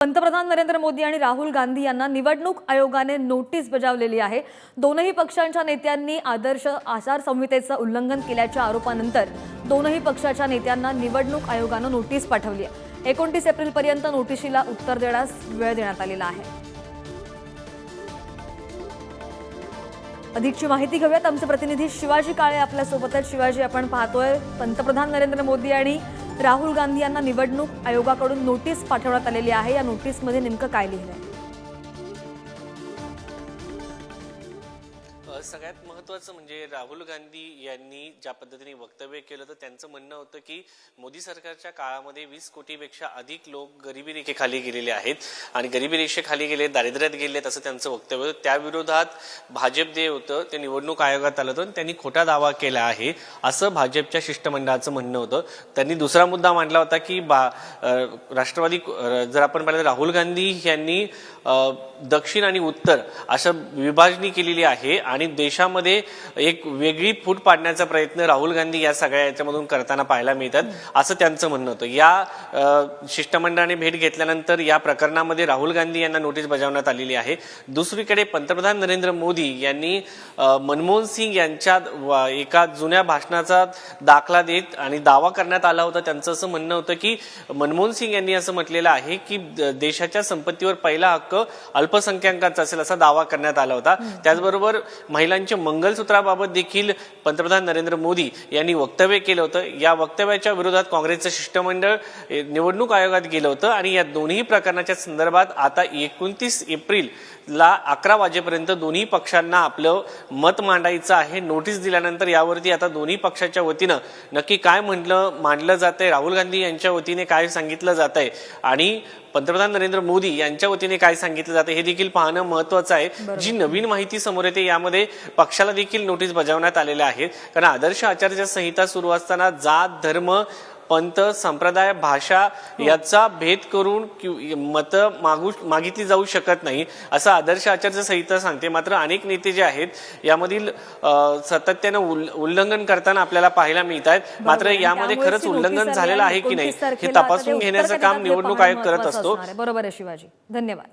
पंतप्रधान नरेंद्र मोदी आणि राहुल गांधी यांना निवडणूक आयोगाने नोटीस बजावलेली आहे. दोनही पक्षांच्या नेत्यांनी आदर्श आचारसंहितेचं उल्लंघन केल्याच्या आरोपानंतर दोनही पक्षाच्या नेत्यांना निवडणूक आयोगानं नोटीस पाठवली आहे. एकोणतीस एप्रिलपर्यंत नोटिशीला उत्तर देण्यास वेळ देण्यात आलेला आहे. अधिकची माहिती घेऊयात. आमचे प्रतिनिधी शिवाजी काळे आपल्यासोबत आहेत शिवाजी आपण पाहतोय पंतप्रधान नरेंद्र मोदी आणि राहुल गांधी यांना निवडणूक आयोगाकडून नोटीस पाठवण्यात आलेली आहे. या नोटीसमध्ये नेमकं काय लिहिलं आहे सगळ्यात महत्त्वाचं म्हणजे राहुल गांधी यांनी ज्या पद्धतीने वक्तव्य केलं तर त्यांचं म्हणणं होतं की मोदी सरकारच्या काळामध्ये वीस कोटीपेक्षा अधिक लोक गरिबी रेखेखाली गेलेले आहेत. आणि गरिबी रेषेखाली गेले दारिद्र्यात गेले असं त्यांचं वक्तव्य होतं. त्याविरोधात भाजप जे होतं ते निवडणूक आयोगात आलं होतं आणि त्यांनी खोटा दावा केला आहे असं भाजपच्या शिष्टमंडळाचं म्हणणं होतं. त्यांनी दुसरा मुद्दा मांडला होता की बा राष्ट्रवादी जर आपण पाहिलं तर राहुल गांधी यांनी दक्षिण आणि उत्तर अशा विभाजणी केलेली आहे आणि देशामध्ये एक वेगळी फूट पाडण्याचा प्रयत्न राहुल गांधी या सगळ्या याच्यामधून करताना पाहायला मिळतात असं त्यांचं म्हणणं होतं. या शिष्टमंडळाने भेट घेतल्यानंतर या प्रकरणामध्ये राहुल गांधी यांना नोटीस बजावण्यात आलेली आहे. दुसरीकडे पंतप्रधान नरेंद्र मोदी यांनी मनमोहन सिंग यांच्या एका जुन्या भाषणाचा दाखला देत आणि दावा करण्यात आला होता. त्यांचं असं म्हणणं होतं की मनमोहन सिंग यांनी असं म्हटलेलं आहे की देशाच्या संपत्तीवर पहिला हक्क अल्पसंख्याकांचा असेल असा दावा करण्यात आला होता. त्याचबरोबर महिलांच्या मंगलसूत्राबाबत देखील पंतप्रधान नरेंद्र मोदी यांनी वक्तव्य केलं होतं. या वक्तव्याच्या विरोधात काँग्रेसचं शिष्टमंडळ निवडणूक आयोगात गेलं होतं आणि या दोन्ही प्रकरणाच्या संदर्भात आता एकोणतीस एप्रिल ला अकरा वाजेपर्यंत दोन्ही पक्षांना आपलं मत मांडायचं आहे. नोटीस दिल्यानंतर यावरती आता दोन्ही पक्षाच्या वतीनं नक्की काय म्हटलं मांडलं जात आहे राहुल गांधी यांच्या वतीने काय सांगितलं जात आहे आणि पंतप्रधान नरेंद्र मोदी यांच्या वतीने काय सांगितलं जातं हे देखील पाहणं महत्वाचं आहे. जी नवीन माहिती समोर येते यामध्ये पक्षाला देखील नोटीस बजावण्यात आलेल्या आहेत. कारण आदर्श आचारसंहिता सुरू असताना जात धर्म पंत संप्रदाय भाषा याचा भेद करून मत मागू मागितली जाऊ शकत नाही असं आदर्श आचारसंहिता सांगते. मात्र अनेक नेते जे आहेत यामधील सातत्यानं उल्ल- उल्लंघन करताना आपल्याला पाहायला मिळत आहेत मात्र यामध्ये खरंच उल्लंघन झालेलं आहे की नाही 29 हे तपासून घेण्याचं काम निवडणूक आयोग करत असतो. बरोबर आहे शिवाजी. धन्यवाद.